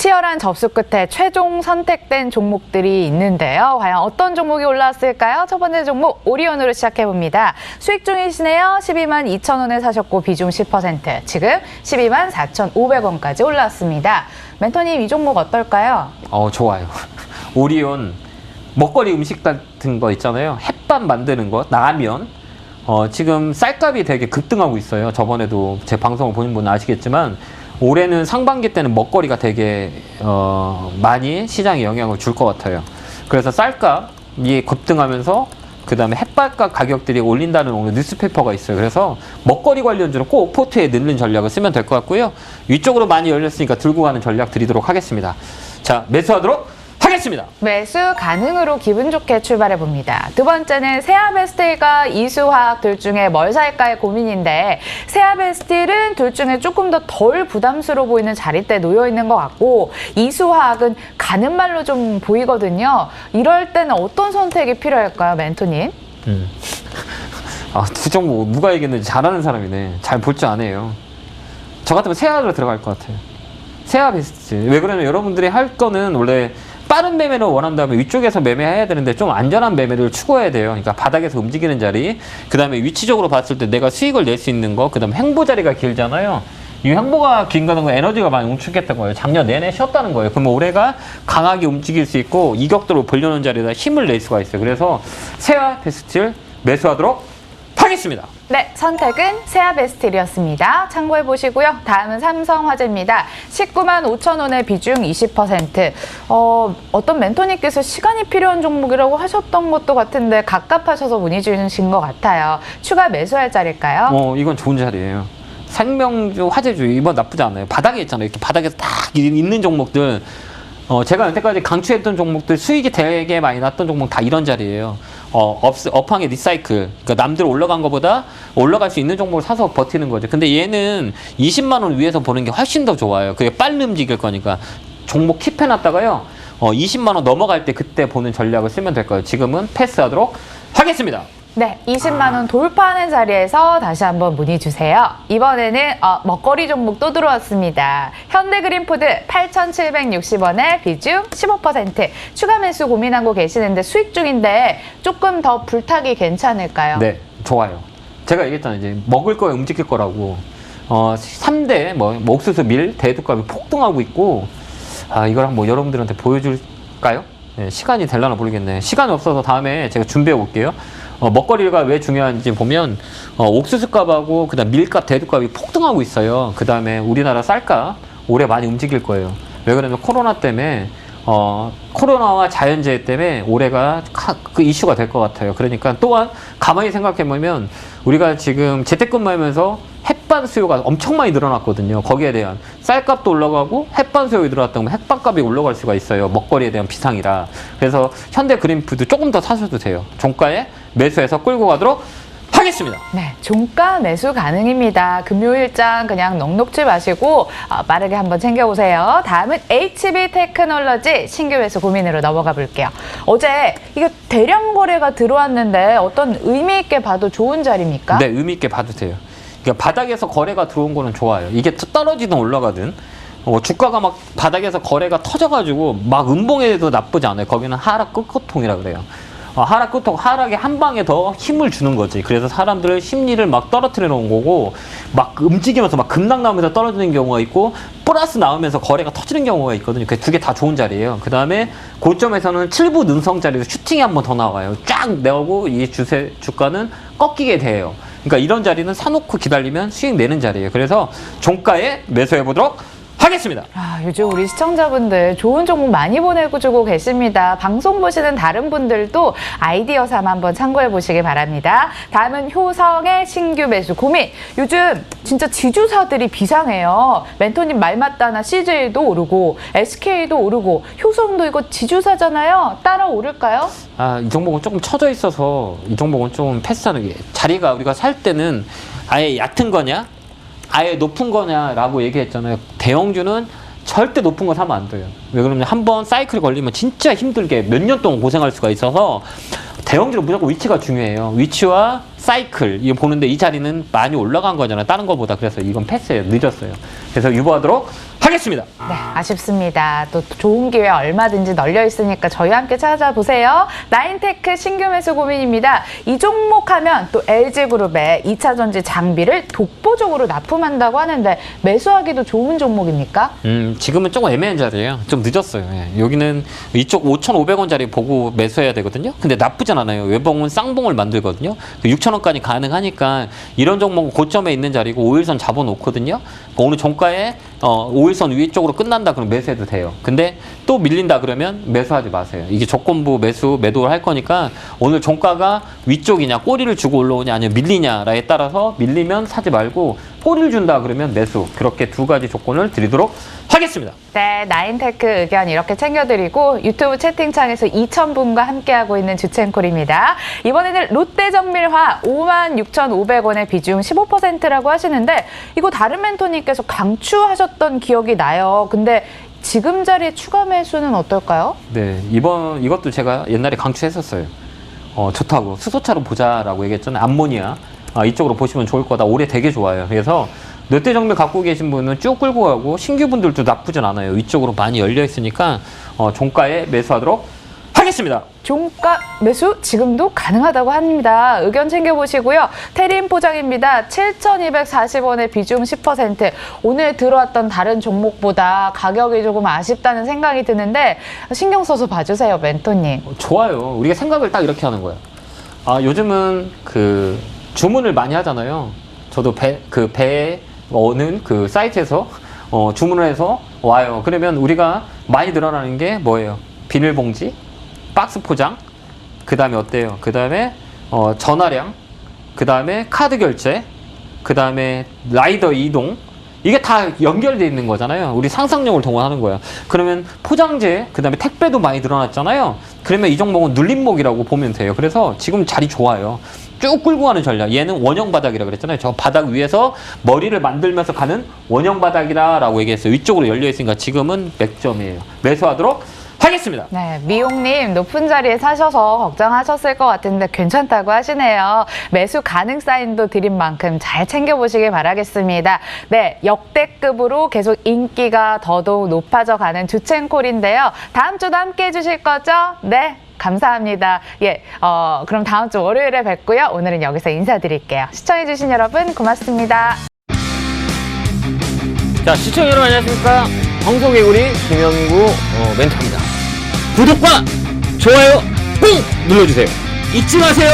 치열한 접수 끝에 최종 선택된 종목들이 있는데요. 과연 어떤 종목이 올라왔을까요? 첫 번째 종목 오리온으로 시작해 봅니다. 수익 중이시네요. 12만 2천 원에 사셨고 비중 10%. 지금 12만 4,500원까지 올라왔습니다. 멘토님 이 종목 어떨까요? 어 좋아요. 오리온 먹거리 음식 같은 거 있잖아요. 햇반 만드는 거, 라면. 어 지금 쌀값이 되게 급등하고 있어요. 저번에도 제 방송을 보는 분은 아시겠지만 올해는 상반기 때는 먹거리가 되게 어 많이 시장에 영향을 줄 것 같아요. 그래서 쌀값이 급등하면서 그 다음에 햇반값 가격들이 올린다는 오늘 뉴스페이퍼가 있어요. 그래서 먹거리 관련주로 꼭 포트에 넣는 전략을 쓰면 될 것 같고요. 위쪽으로 많이 열렸으니까 들고 가는 전략 드리도록 하겠습니다. 자, 매수하도록 하겠습니다. 매수 가능으로 기분 좋게 출발해 봅니다. 두 번째는 세아베스틸과 이수화학 둘 중에 뭘 살까의 고민인데 세아베스틸은 둘 중에 조금 더 덜 부담스러워 보이는 자리대 놓여 있는 것 같고 이수화학은 가는 말로 좀 보이거든요. 이럴 때는 어떤 선택이 필요할까요, 멘토님? 음. 아, 두 종목 누가 얘기했는지 잘하는 사람이네. 잘 볼 줄 아네요. 저 같으면 세아로 들어갈 것 같아요. 세아 베스트. 왜 그러냐면 여러분들이 할 거는 원래 빠른 매매를 원한다면 위쪽에서 매매해야 되는데 좀 안전한 매매를 추구해야 돼요. 그러니까 바닥에서 움직이는 자리, 그 다음에 위치적으로 봤을 때 내가 수익을 낼 수 있는 거, 그 다음에 행보 자리가 길잖아요. 이 행보가 긴 거는 거 에너지가 많이 움츠겠다는 거예요. 작년 내내 쉬었다는 거예요. 그러면 올해가 강하게 움직일 수 있고 이격도로 벌려놓은 자리에다 힘을 낼 수가 있어요. 그래서 세아 베스트를 매수하도록 하겠습니다. 네, 선택은 세아베스틸이었습니다. 참고해 보시고요. 다음은 삼성화재입니다. 19만 5천 원의 비중 20%. 어, 어떤 멘토님께서 시간이 필요한 종목이라고 하셨던 것도 같은데 갑갑하셔서 문의 주신 것 같아요. 추가 매수할 자리일까요? 어, 이건 좋은 자리예요. 생명주, 화재주 이번 나쁘지 않아요. 바닥에 있잖아요. 이렇게 바닥에서 딱 이- 있는 종목들. 어, 제가 여태까지 강추했던 종목들 수익이 되게 많이 났던 종목 다 이런 자리예요. 어, 업, 업황의 리사이클. 그러니까 남들 올라간 것보다 올라갈 수 있는 종목을 사서 버티는 거죠. 근데 얘는 20만 원 위에서 보는 게 훨씬 더 좋아요. 그게 빨리 움직일 거니까. 종목 킵해 놨다가요. 어, 20만 원 넘어갈 때 그때 보는 전략을 쓰면 될 거예요. 지금은 패스하도록 하겠습니다. 네, 20만 원 돌파하는 자리에서 다시 한번 문의 주세요. 이번에는 어, 먹거리 종목 또 들어왔습니다. 현대그린푸드 8,760원에 비중 15% 추가 매수 고민하고 계시는데 수익 중인데 조금 더 불타기 괜찮을까요? 네, 좋아요. 제가 얘기했잖아요. 이제 먹을 거에 움직일 거라고. 어, 3대, 뭐, 뭐 옥수수 밀, 대두값이 폭등하고 있고, 아, 이걸 한번 여러분들한테 보여줄까요? 네, 시간이 될라나 모르겠네. 시간이 없어서 다음에 제가 준비해 볼게요. 어, 먹거리가 왜 중요한지 보면, 어, 옥수수값하고, 그 다음 밀값, 대두값이 폭등하고 있어요. 그 다음에 우리나라 쌀값, 올해 많이 움직일 거예요. 왜 그러냐면 코로나 때문에 어, 코로나와 자연재해 때문에 올해가 카- 그 이슈가 될 것 같아요. 그러니까 또한 가만히 생각해 보면 우리가 지금 재택근무하면서 햇반 수요가 엄청 많이 늘어났거든요. 거기에 대한 쌀값도 올라가고 햇반 수요가 늘어났다 보면 햇반값이 올라갈 수가 있어요. 먹거리에 대한 비상이라. 그래서 현대 그린푸드 조금 더 사셔도 돼요. 종가에 매수해서 끌고 가도록 하겠습니다. 네, 종가 매수 가능입니다. 금요일장 그냥 넉넉지 마시고 어, 빠르게 한번 챙겨보세요. 다음은 HB 테크놀로지 신규 매수 고민으로 넘어가 볼게요. 어제 이게 대량 거래가 들어왔는데 어떤 의미 있게 봐도 좋은 자리입니까? 네, 의미 있게 봐도 돼요. 그러니까 바닥에서 거래가 들어온 거는 좋아요. 이게 떨어지든 올라가든 어, 주가가 막 바닥에서 거래가 터져가지고 막 음봉에도 나쁘지 않아요. 거기는 하락 끝거통이라 그래요. 어, 하락 끝통 하락에 한 방에 더 힘을 주는 거지. 그래서 사람들의 심리를 막 떨어뜨려 놓은 거고 막 움직이면서 막 급락 나오면서 떨어지는 경우가 있고 플러스 나오면서 거래가 터지는 경우가 있거든요. 그 두 개 다 좋은 자리예요. 그 다음에 고점에서는 7부 능성 자리에서 슈팅이 한 번 더 나와요. 쫙 내오고 이 주세 주가는 꺾이게 돼요. 그러니까 이런 자리는 사놓고 기다리면 수익 내는 자리예요. 그래서 종가에 매수해 보도록 하겠습니다. 아, 요즘 우리 시청자분들 좋은 종목 많이 보내주고 계십니다. 방송 보시는 다른 분들도 아이디어 삼아 한번 참고해 보시기 바랍니다. 다음은 효성의 신규 매수 고민. 요즘 진짜 지주사들이 비상해요. 멘토님 말 맞다나 CJ도 오르고 SK도 오르고 효성도 이거 지주사잖아요. 따라 오를까요? 아, 이 종목은 조금 처져 있어서 이 종목은 좀 패스하는 게 자리가 우리가 살 때는 아예 얕은 거냐, 아예 높은 거냐라고 얘기했잖아요. 대형주는 절대 높은 거 사면 안 돼요. 왜 그러냐면 한 번 사이클 걸리면 진짜 힘들게 몇 년 동안 고생할 수가 있어서 대형주는 무조건 위치가 중요해요. 위치와 사이클 이거 보는데 이 자리는 많이 올라간 거잖아요. 다른 거보다 그래서 이건 패스예요. 늦었어요. 그래서 유보하도록 하겠습니다. 네, 아쉽습니다. 또 좋은 기회 얼마든지 널려 있으니까 저희와 함께 찾아보세요. 나인테크 신규 매수 고민입니다. 이 종목 하면 또 LG그룹의 2차 전지 장비를 독보적으로 납품한다고 하는데 매수하기도 좋은 종목입니까? 음, 지금은 조금 애매한 자리예요. 좀 늦었어요. 예. 여기는 이쪽 5,500원짜리 보고 매수해야 되거든요. 근데 나쁘진 않아요. 외봉은 쌍봉을 만들거든요. 6,000원까지 가능하니까 이런 종목은 고점에 있는 자리고 5일선 잡아놓거든요. 그러니까 오늘 종가에 어, 5일선 위쪽으로 끝난다 그러면 매수해도 돼요. 근데 또 밀린다 그러면 매수하지 마세요. 이게 조건부 매수 매도를 할 거니까 오늘 종가가 위쪽이냐 꼬리를 주고 올라오냐 아니면 밀리냐라에 따라서 밀리면 사지 말고 꼬리를 준다 그러면 매수 그렇게 두 가지 조건을 드리도록 하겠습니다. 네, 나인테크 의견 이렇게 챙겨드리고 유튜브 채팅창에서 2,000분과 함께하고 있는 주첸콜입니다. 이번에는 롯데정밀화 56,500원의 비중 15%라고 하시는데 이거 다른 멘토님께서 강추하셨던 기억이 나요. 근데 지금 자리에 추가 매수는 어떨까요? 네, 이번 이것도 제가 옛날에 강추했었어요. 어, 좋다고 수소차로 보자라고 얘기했잖아요. 암모니아 아, 이쪽으로 보시면 좋을 거다. 올해 되게 좋아요. 그래서 롯데 정밀 갖고 계신 분은 쭉 끌고 가고 신규 분들도 나쁘진 않아요. 이쪽으로 많이 열려 있으니까 어, 종가에 매수하도록 하겠습니다. 종가 매수 지금도 가능하다고 합니다. 의견 챙겨보시고요. 테린 포장입니다. 7,240원의 비중 10%. 오늘 들어왔던 다른 종목보다 가격이 조금 아쉽다는 생각이 드는데 신경 써서 봐주세요, 멘토님. 어, 좋아요. 우리가 생각을 딱 이렇게 하는 거야. 아, 요즘은 그 주문을 많이 하잖아요. 저도 배, 그 배에 오는 그 사이트에서 어, 주문을 해서 와요. 그러면 우리가 많이 늘어나는 게 뭐예요? 비닐봉지, 박스 포장, 그 다음에 어때요? 그 다음에 어, 전화량, 그 다음에 카드 결제, 그 다음에 라이더 이동, 이게 다 연결돼 있는 거잖아요. 우리 상상력을 동원하는 거야. 그러면 포장재, 그 다음에 택배도 많이 늘어났잖아요. 그러면 이 종목은 눌림목이라고 보면 돼요. 그래서 지금 자리 좋아요. 쭉 끌고 가는 전략. 얘는 원형 바닥이라 그랬잖아요. 저 바닥 위에서 머리를 만들면서 가는 원형 바닥이다라고 얘기했어요. 위쪽으로 열려 있으니까 지금은 맥점이에요. 매수하도록 하겠습니다. 네, 미용님 높은 자리에 사셔서 걱정하셨을 것 같은데 괜찮다고 하시네요. 매수 가능 사인도 드린 만큼 잘 챙겨보시길 바라겠습니다. 네, 역대급으로 계속 인기가 더더욱 높아져 가는 주첸콜인데요. 다음 주도 함께 해주실 거죠? 네. 감사합니다. 예, 어, 그럼 다음 주 월요일에 뵙고요. 오늘은 여기서 인사드릴게요. 시청해주신 여러분 고맙습니다. 자, 시청자 여러분 안녕하십니까? 황소개구리 김영구 어, 멘토입니다. 구독과 좋아요 꼭 눌러주세요. 잊지 마세요.